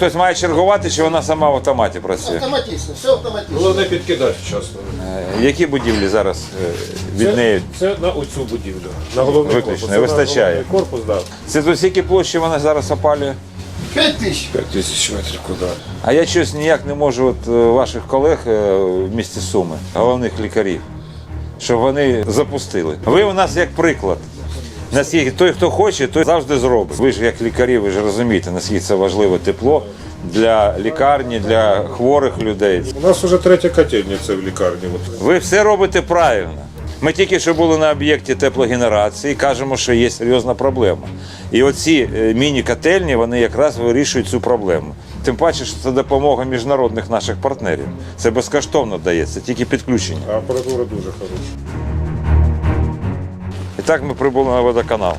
хтось має чергувати, чи вона сама в автоматі працює? Автоматично, все автоматично. Головне підкидати вчасно. Е, Які будівлі зараз е, від неї? Це на оцю будівлю. На головний Виключно, корпус. Це на вистачає. головний Корпус, так. Це тут скільки площі вона зараз опалює? 5 тисяч. 5 тисяч метрів квадратних. А я щось ніяк не можу от е, ваших колег е, в місті Суми, головних лікарів, щоб вони запустили. Ви у нас як приклад. Наскільки той, хто хоче, той завжди зробить. Ви ж як лікарі, ви ж розумієте, наскільки це важливе тепло для лікарні, для хворих людей. У нас вже третя котельниця в лікарні. Ви все робите правильно. Ми тільки що були на об'єкті теплогенерації, кажемо, що є серйозна проблема. І оці е, міні-котельні вони якраз вирішують цю проблему. Тим паче, що це допомога міжнародних наших партнерів. Це безкоштовно дається, тільки підключення. Апаратура дуже хороша. І так ми прибули на водоканал.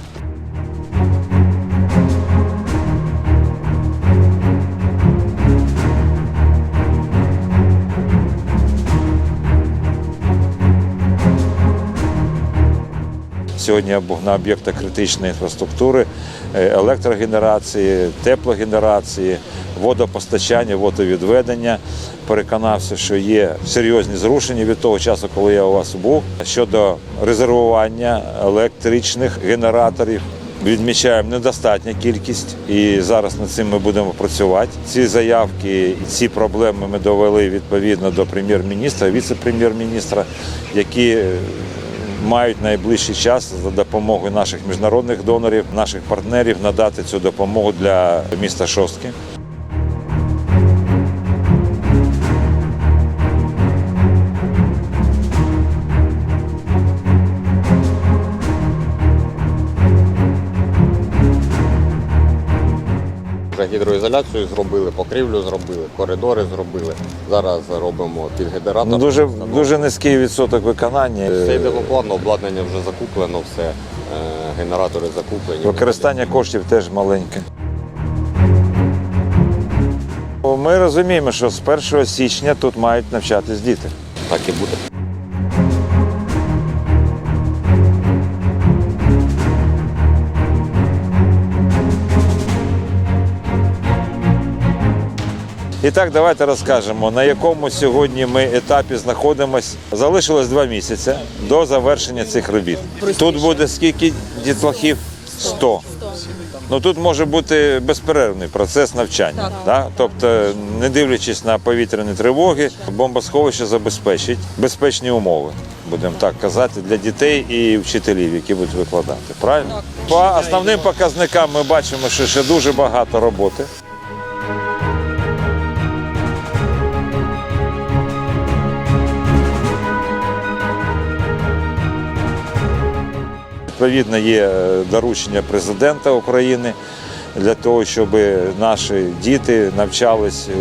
Сьогодні на об'єктах критичної інфраструктури, е, електрогенерації, теплогенерації, водопостачання, водовідведення. Переконався, що є серйозні зрушення від того часу, коли я у вас був. Щодо резервування електричних генераторів. Відмічаємо недостатня кількість, і зараз над цим ми будемо працювати. Ці заявки ці проблеми ми довели відповідно до прем'єр-міністра, віце-прем'єр-міністра, які мають найближчий час за допомогою наших міжнародних донорів, наших партнерів надати цю допомогу для міста Шостки. Гідроізоляцію зробили, покрівлю зробили, коридори зробили. Зараз робимо під генератор. Ну, дуже, дуже низький відсоток виконання. Все йде по плану, обладнання вже закуплено, все, е, генератори закуплені. Використання коштів теж маленьке. Ми розуміємо, що з 1 січня тут мають навчатись діти. Так і буде. І так, давайте розкажемо, на якому сьогодні ми етапі знаходимося. Залишилось два місяці до завершення цих робіт. Тут буде скільки дітлахів? 100. Ну тут може бути безперервний процес навчання. Да? Тобто, не дивлячись на повітряні тривоги, бомбосховище забезпечить безпечні умови, будемо так казати, для дітей і вчителів, які будуть викладати. Правильно? По основним показникам ми бачимо, що ще дуже багато роботи. Відповідно, є е, доручення президента України для того, щоб наші діти навчались е,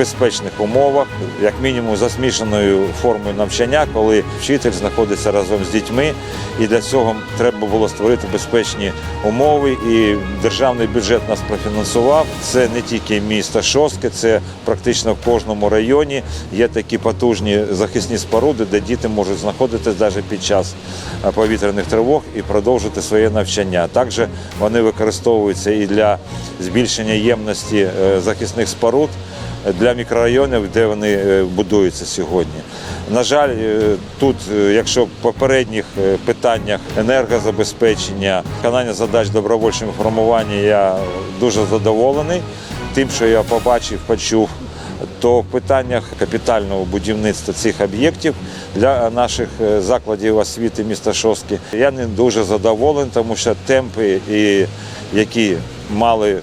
безпечних умовах, як мінімум за змішаною формою навчання, коли вчитель знаходиться разом з дітьми. І для цього треба було створити безпечні умови. І державний бюджет нас профінансував. Це не тільки місто Шостке, це практично в кожному районі є такі потужні захисні споруди, де діти можуть знаходитися навіть під час повітряних тривог і продовжити своє навчання. Також вони використовуються і для збільшення ємності е, захисних споруд для мікрорайонів, де вони е, будуються сьогодні. На жаль, е, тут, е, якщо в попередніх питаннях енергозабезпечення, виконання задач добровольчого формування, я дуже задоволений тим, що я побачив, почув. То в питаннях капітального будівництва цих об'єктів для наших закладів освіти міста Шостки я не дуже задоволений, тому що темпи, і які мали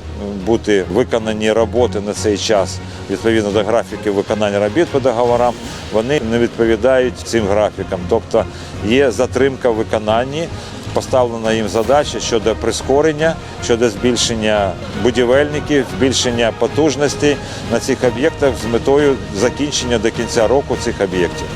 бути виконані роботи на цей час відповідно до графіків виконання робіт по договорам, вони не відповідають цим графікам. Тобто є затримка в виконанні. Поставлена їм задача щодо прискорення, щодо збільшення будівельників, збільшення потужностей на цих об'єктах з метою закінчення до кінця року цих об'єктів.